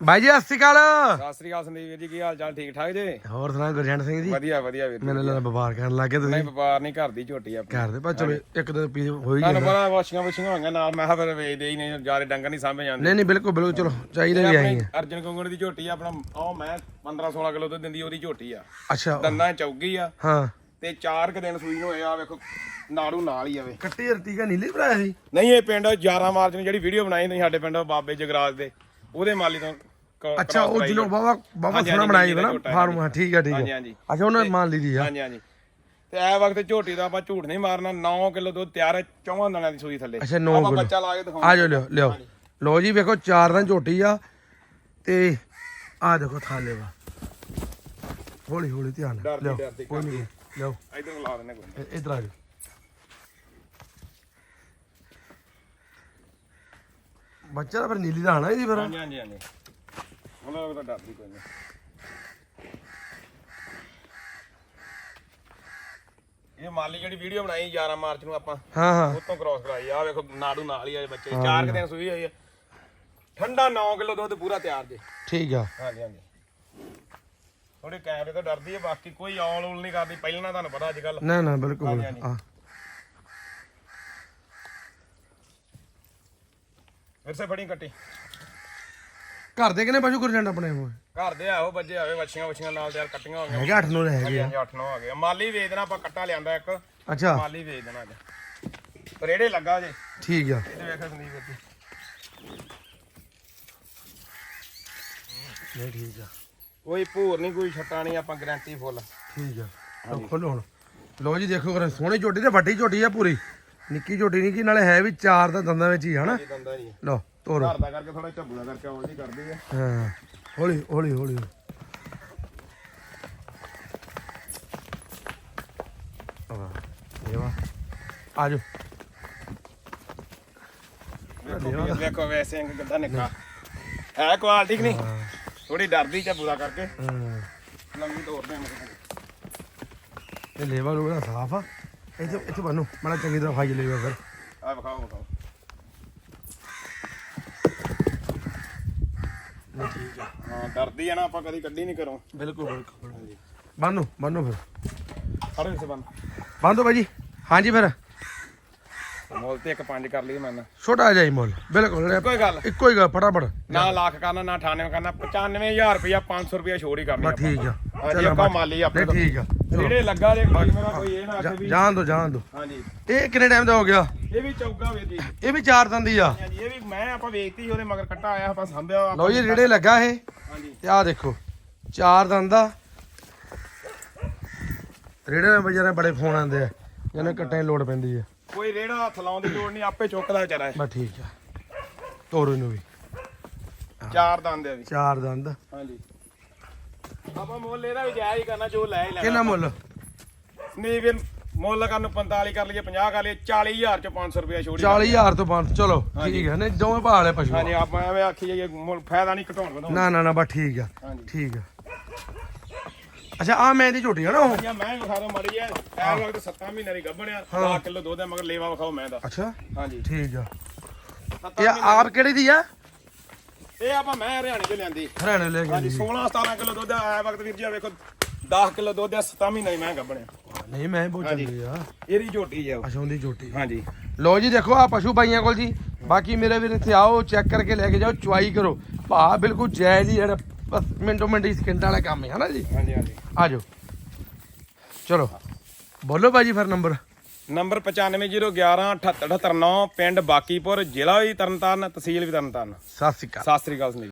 ਬਾਈ ਜੀ ਸਤਿ ਸ਼੍ਰੀ ਅਕਾਲ। ਸਤਿ ਸ੍ਰੀ ਅਕਾਲ ਸੰਦੀਪ ਵੀਰ ਜੀ ਕੀ ਹਾਲ ਚਾਲ ਠੀਕ ਠਾਕ ਜੇ? ਹੋਰ ਸੁਣਾ ਗੁਰਜੰਟ ਸਿੰਘ ਜੀ? ਵਧੀਆ ਵਧੀਆ ਵੀਰ ਜੀ ਮੈਨੂੰ ਲੱਗਦਾ ਵਪਾਰ ਕਰਨ ਲੱਗੇ ਨਹੀਂ ਤੁਸੀਂ। ਵਪਾਰ ਨਹੀਂ ਘਰ ਦੀ ਝੋਟੀ ਆਪਣੀ। ਘਰ ਦੇ ਪਰ ਚਲੋ ਇੱਕ ਦੋ ਪੀਸ ਹੋ ਹੀ ਤੁਹਾਨੂੰ ਜਾਂਦਾ। ਪਤਾ ਵਾਸ਼ੀਆਂ ਵਾਸ਼ੀਆਂ ਹੋਈਆਂ ਨਾਲ ਮੈਂ ਕਿਹਾ ਫਿਰ ਵੇਚਦੇ ਹੀ ਨਹੀਂ ਜਾਰੇ ਡੰਗਰ ਨਹੀਂ ਸਾਂਭੇ ਜਾਂਦੇ। ਨਹੀਂ ਨਹੀਂ ਬਿਲਕੁਲ ਬਿਲਕੁਲ ਚਲੋ ਚਾਹੀਦੇ ਵੀ ਆਈ ਆਪਣੀ ਹੈ ਅਰਜਨ ਕੰਗਣ ਦੀ ਝੋਟੀ ਆ ਆਪਣਾ ਉਹ ਮੈਂ 15 16 ਕਿਲੋ ਦੁੱਧ ਦਿੰਦੀ ਉਹਦੀ ਝੋਟੀ ਆ। ਅੱਛਾ। 'ਚ ਚੌਗੀ ਆ। ਹਾਂ। ਤੇ 4 ਕ ਦਿਨ ਸੂਈ ਨੂੰ ਹੋਏ ਆ ਵੇਖੋ ਨਾੜੂ ਨਾਲ ਹੀ ਆਵੇ ਕੱਟੀ ਰਤੀਗਾ ਨੀਲੀ ਭਰਾਇਆ ਸੀ ਨਹੀਂ ਇਹ ਪਿੰਡ 11 ਮਾਰਚ ਨੂੰ ਜਿਹੜੀ ਵੀਡੀਓ ਬਣਾਈ ਤੁਸੀਂ ਸਾਡੇ ਪਿੰਡ ਬਾਬੇ ਜਗਰਾਜ ਦੇ। ਉਹਦੇ ਮਾਲੀ ਤੋਂ ਕ- ਅੱਛਾ cross ਉਹ ਕਰਾਈ ਜਿਹਨੂੰ। ਬਾਬਾ ਬਾਬਾ ਹਾਂਜੀ, ਸੋਨਾ ਹਾਂਜੀ, ਬਣਾਈ ਨੀਲੀ ਨਾ ਝੋਟਾ ਫਾਰਮ ਹਾਂ ਠੀਕ ਹੈ ਠੀਕ ਹਾਂਜੀ ਹੈ। ਹਾਂਜੀ ਅੱਛਾ ਉਹਨਾਂ ਮੰਨ ਲਈ ਦੀ ਆ। ਹਾਂਜੀ ਹਾਂਜੀ। ਤੇ ਇਹ ਵਕਤ ਝੋਟੀ ਦਾ ਆਪਾਂ ਝੂਠ ਨਹੀਂ ਮਾਰਨਾ 9 ਕਿਲੋ ਦੁੱਧ ਤਿਆਰ ਹੈ ਚੌਵਾਂ ਦਿਨਾਂ ਦੀ ਸੂਈ ਥੱਲੇ। ਅੱਛਾ 9 ਆਪਾਂ ਕਿਲੋ। ਬੱਚਾ ਲਾ ਕੇ ਦਿਖਾਉਂਦੇ ਆ ਜਾਓ ਲਿਓ ਲਿਓ। ਲੋ ਜੀ ਵੇਖੋ ਚਾਰ ਦਿਨ ਝੋਟੀ ਆ। ਤੇ ਆ ਦੇਖੋ ਥਾਲੇ ਵਾ। ਹੌਲੀ ਹੌਲੀ ਧਿਆਨ ਨਾਲ। ਡਰਦੀ- ਲਿਓ ਡਰਦੀ ਕੋਈ ਨਹੀਂ ਲਿਓ। ਇਧਰ ਲਾ ਦਿੰਦੇ ਕੋਈ। ਇ- ਇੱਧਰ ਆ ਜਾਓ। ਬੱਚਾ ਤਾਂ ਫਿਰ ਨੀਲੀ ਦਾ ਆਣਾ ਇਹਦੀ ਫਿਰ। ਹਾਂਜੀ ਹਾਂਜੀ ਹਾਂਜੀ। ਉਹਨਾਂ ਦਾ ਡਰਦੀ ਕੋਈ ਨਹੀਂ ਇਹ ਮਾਲੀ ਜਿਹੜੀ ਵੀਡੀਓ ਬਣਾਈ 11 ਮਾਰਚ ਨੂੰ ਆਪਾਂ ਹਾਂ ਹਾਂ। ਉਤੋਂ ਕ੍ਰਾਸ ਕਰਾਈ। ਆ ਵੇਖੋ ਨਾੜੂ ਨਾਲ ਹੀ ਆ ਬੱਚੇ। ਚਾਰ ਕੁ ਦਿਨ ਸੂਈ ਹੋਈ ਆ। ਠੰਡਾ 9 ਕਿਲੋ ਦੁੱਧ ਪੂਰਾ ਤਿਆਰ ਜੇ। ਠੀਕ ਆ। ਹਾਂਜੀ ਹਾਂਜੀ। ਥੋੜੇ ਕੈਮਰੇ ਤੋਂ ਡਰਦੀ ਹੈ ਬਾਕੀ ਕੋਈ ਔਲ ਉਲ ਨਹੀਂ ਕਰਦੀ। ਪਹਿਲਾਂ ਤੁਹਾਨੂੰ ਪਤਾ ਅੱਜ ਕੱਲ ਨਾ ਨਾ ਬਿਲਕੁਲ। ਹਾਂਜੀ, ਆ ਵਿਰਸੇ ਫੜੀ ਕੱਟੀ। ਘਰ ਦੇ ਕਿਨੇ ਪਸ਼ੂ ਗੁਰਜੰਡ ਆਪਣੇ ਕੋਲ? ਘਰ ਦੇ ਆਹੋ ਬੱਜੇ ਆਵੇ ਵੱਛੀਆਂ ਵੱਛੀਆਂ ਨਾਲ ਤਿਆਰ ਕੱਟੀਆਂ ਹੋ ਗਈਆਂ। ਹੈਗਾ 8 ਨੂੰ ਆ। ਹਾਂਜੀ 8 9 ਆ ਗਏ ਮਾਲੀ ਵੇਚ ਦੇਣਾ ਆਪਾਂ ਕੱਟਾ ਲਿਆਂਦਾ ਇੱਕ। ਅੱਛਾ। ਮਾਲੀ ਵੇਚ ਦੇਣਾ ਅੱਜ। ਰੇੜੇ ਲੱਗਾ ਜੇ। ਠੀਕ ਆ। ਇਹਦੇ ਵੇਖ ਸੰਦੀਪ ਜੀ ਨਹੀਂ ਠੀਕ ਆ। ਕੋਈ ਭੂਰ ਨਹੀਂ ਕੋਈ ਛੱਟਾ ਨਹੀਂ ਆਪਾਂ ਗਾਰੰਟੀ ਫੁੱਲ ਠੀਕ ਆ। ਲਓ ਖੋਲੋ ਹੁਣ। ਲੋ ਜੀ ਦੇਖੋ ਕਰ ਸੋਹਣੀ ਝੋਟੀ ਤੇ ਵੱਡੀ ਝੋਟੀ ਆ ਪੂਰੀ। ਨਿੱਕੀ ਝੋਟੀ ਨਹੀਂ ਕਿ ਨਾਲੇ ਹੈ ਵੀ ਚਾਰ ਦਾ ਦੰਦਾਂ ਵਿੱਚ ਹੀ ਹਨਾ? ਦੰਦਾ ਨਹੀਂ ਲਓ ਤੋਰੋ। ਘਰ ਦਾ ਕਰਕੇ ਥੋੜਾ ਝੱਬੂਆ ਕਰਕੇ ਔਲ ਜੀ ਕਰਦੀ ਆ। ਹਾਂ ਹੌਲੀ ਹੌਲੀ ਹੌਲੀ। ਆ ਇਹ ਵਾ। ਆ ਵੇਖੋ ਵੇਖੋ ਵੈਸੇ ਅੰਗ ਗੱਡਾ ਨਿੱਕਾ। ਹੈ ਕੁਆਲਿਟੀ ਕਿ ਨਹੀਂ? ਥੋੜੀ ਡਰਦੀ ਝੱਬੂਆ ਕਰਕੇ। ਹਾਂ। ਲੰਮੀ ਤੋਰਦੇ ਆ ਇਹ ਲੇਵਾ ਲੋੜਾ ਸਾਫ਼ ਆ। ਇੱਥੇ ਇੱਥੇ ਬੰਨੋ ਮਾੜਾ ਚੰਗੀ ਤਰ੍ਹਾਂ ਖਾਈ ਲੇਵਾ ਫਿਰ। ਆ ਵਿਖਾਓ ਵਿਖਾਓ। ਹਾਂ ਡਰਦੀ ਆ ਨਾ ਆਪਾਂ ਕਦੀ ਕੱਢੀ ਨਹੀਂ ਕਰੋ ਬਿਲਕੁਲ ਬਿਲਕੁਲ। ਬੰਨੋ ਬੰਨੋ ਫਿਰ। ਖੜੇ ਇਸੇ ਬੰਨ ਬੰਦੋ ਭਾਜੀ ਹਾਂਜੀ ਫਿਰ। ਮੁੱਲ ਤੇ ਇੱਕ ਪੰਜ ਕਰ ਲਈ ਮੈਂ ਛੋਟਾ ਜਿਹਾ ਹੀ ਮੁੱਲ ਬਿਲਕੁਲ ਕੋਈ ਗੱਲ। ਇੱਕੋ ਹੀ ਗਾ ਫਟਾਫਟ। ਨਾ ਲੱਖ ਕਰਨਾ ਨਾ 98 ਕਰਨਾ 95000 ਰੁਪਇਆ 500 ਰੁਪਇਆ ਛੋੜ ਹੀ ਕਰਨੀ ਬਸ ਠੀਕ ਆ। ਹਾਂਜੀ ਆਪਾਂ ਮਾਲੀ ਆਪਣੇ ਨਹੀਂ ਠੀਕ ਆ। ਜਿਹੜੇ ਲੱਗਾ ਜੇ ਕੋਈ ਮੇਰਾ ਕੋਈ ਇਹ ਨਾ ਆਖੇ ਵੀ ਜਾਣ ਦੋ ਜਾਣ ਦੋ। ਹਾਂਜੀ। ਇਹ ਕਿੰਨੇ ਟਾਈਮ ਦਾ ਹੋ ਗਿਆ? ਇਹ ਵੀ ਚੌਗਾ ਵੀਰ ਜੀ ਇਹ ਵੀ ਚਾਰ ਦੰਦ ਦੀ ਆ। ਹਾਂਜੀ ਇਹ ਵੀ ਮੈਂ ਆਪਾਂ ਵੇਚਤੀ ਉਹਦੇ ਮਗਰ ਕੱਟਾ ਆਇਆ ਆਪਾਂ ਸੰਭਿਆ ਆਪਾਂ- ਲਓ ਜੀ ਰੇੜੇ ਲੱਗਾ ਇਹ। ਹਾਂਜੀ। ਤੇ ਆਹ ਦੇਖੋ ਚਾਰ ਦੰਦ ਦਾ। ਰੇੜੇ ਬਜਾਰੇ ਬੜੇ ਫੋਨ ਆਉਂਦੇ ਆ ਜਿਹਨੇ ਕੱਟੇ ਲੋੜ ਪੈਂਦੀ ਆ। ਕੋਈ ਰੇੜਾ ਹੱਥ ਲਾਉਣ ਦੀ ਲੋੜ ਨਹੀਂ ਆਪੇ ਚੁੱਕਦਾ ਵਿਚਾਰਾ ਇਹ। ਬਸ ਠੀਕ ਆ। ਤੋਰੋ ਇਹਨੂੰ ਵੀ। ਚਾਰ ਦੰਦ ਆ ਵੀ। ਚਾਰ ਦੰਦ। ਹਾਂਜੀ। ਆਪਾਂ ਮੁੱਲ ਇਹਦਾ ਵੀ ਜਾਇਜ਼ ਹੀ ਕਰਨਾ ਜੋ ਲੈ ਹੀ ਲੈਣਾ। ਕਿੰਨਾ ਮੁੱਲ? ਨਹੀਂ ਵੀਰ ਮੁੱਲ ਕਰਨ ਨੂੰ 45 ਕਰ ਲਈਏ 50 ਕਰ ਲਈਏ 40000 ਚ 500 ਰੁਪਇਆ ਛੋੜੀ 40000 ਤੋਂ ਪੰਜ ਚਲੋ ਠੀਕ ਹੈ ਨਹੀਂ ਦੋਵੇਂ ਭਾਲੇ ਪਸ਼ੂ ਆ। ਹਾਂਜੀ ਆਪਾਂ ਐਵੇਂ ਆਖੀ ਜਾਈਏ ਮੁੱਲ ਫਾਇਦਾ ਨਹੀਂ ਘਟਾਉਣ ਵਧਾਉਣ ਨਾ ਨਾ ਨਾ ਬਸ ਠੀਕ ਆ। ਹਾਂਜੀ। ਠੀਕ ਆ। ਅੱਛਾ ਆ ਮੈਂ ਦੀ ਝੋਟੀ ਆ ਨਾ ਉਹ। ਜਾਂ ਮੈਂ ਵਿਖਾ ਦੋ ਮੜੀ ਐ ਐ ਵਕਤ 7 ਮਹੀਨੇ ਦੀ ਗੱਭਣ ਆ 10 ਕਿਲੋ ਦੁੱਧ ਹੈ ਮਗਰ ਲੇਵਾ ਵਿਖਾਓ ਮੈਂ ਦਾ ਅੱਛਾ ਹਾਂਜੀ। ਠੀਕ ਆ। ਇਹ ਆਪ ਕਿਹੜੀ ਦੀ ਆ? ਇਹ ਆਪਾਂ ਮੈਂ ਹਰਿਆਣੇ ਚ ਲਿਆਂਦੀ। ਹਰਿਆਣੇ ਲੈ ਹਾਂਜੀ ਕੇ 16 17 ਕਿਲੋ ਦੁੱਧ ਆ ਵਕਤ ਵੀਰ ਜੀ ਵੇਖੋ 10 ਕਿਲੋ ਦੁੱਧ ਆ 7 ਮਹੀਨੇ ਦੀ ਮੈਂ ਗੱਭਣ ਆ। ਨਹੀਂ ਮੈਂ ਬਹੁਤ ਚੰਗੀ ਆ। ਇਹਦੀ ਝੋਟੀ ਜੇ ਉਹ। ਅਸ਼ੋਂ ਦੀ ਝੋਟੀ। ਹਾਂਜੀ। ਲੋ ਜੀ ਦੇਖੋ ਆ ਪਸ਼ੂ ਭਾਈਆਂ ਕੋਲ ਜੀ। ਬਾਕੀ ਮੇਰੇ ਵੀਰ ਇੱਥੇ ਆਓ ਚੈੱਕ ਕਰਕੇ ਲੈ ਕੇ ਜਾਓ ਚੁਆਈ ਕਰੋ। ਭਾ ਬਿਲਕੁਲ ਜਾਇਜ਼ ਹੀ ਜਿਹੜਾ ਬਸ ਮਿੰਟੋ ਮਿੰਟ ਹੀ ਸਕਿੰਟ ਵਾਲਾ ਕੰਮ ਹੈ ਹਨਾ ਜੀ? ਹਾਂਜੀ ਹਾਂਜੀ। ਆ ਜਾਓ ਚਲੋ ਬੋਲੋ ਭਾਜੀ ਫਿਰ ਨੰਬਰ। ਨੰਬਰ 9501178789 ਪਿੰਡ ਬਾਕੀਪੁਰ ਜ਼ਿਲ੍ਹਾ ਵੀ ਤਰਨਤਾਰਨ ਤਹਿਸੀਲ ਵੀ ਤਰਨਤਾਰਨ। ਸਤਿ ਸ਼੍ਰੀ ਅਕਾਲ। ਸਤਿ ਸ੍ਰੀ ਅਕਾਲ ਸੰਦੀਪ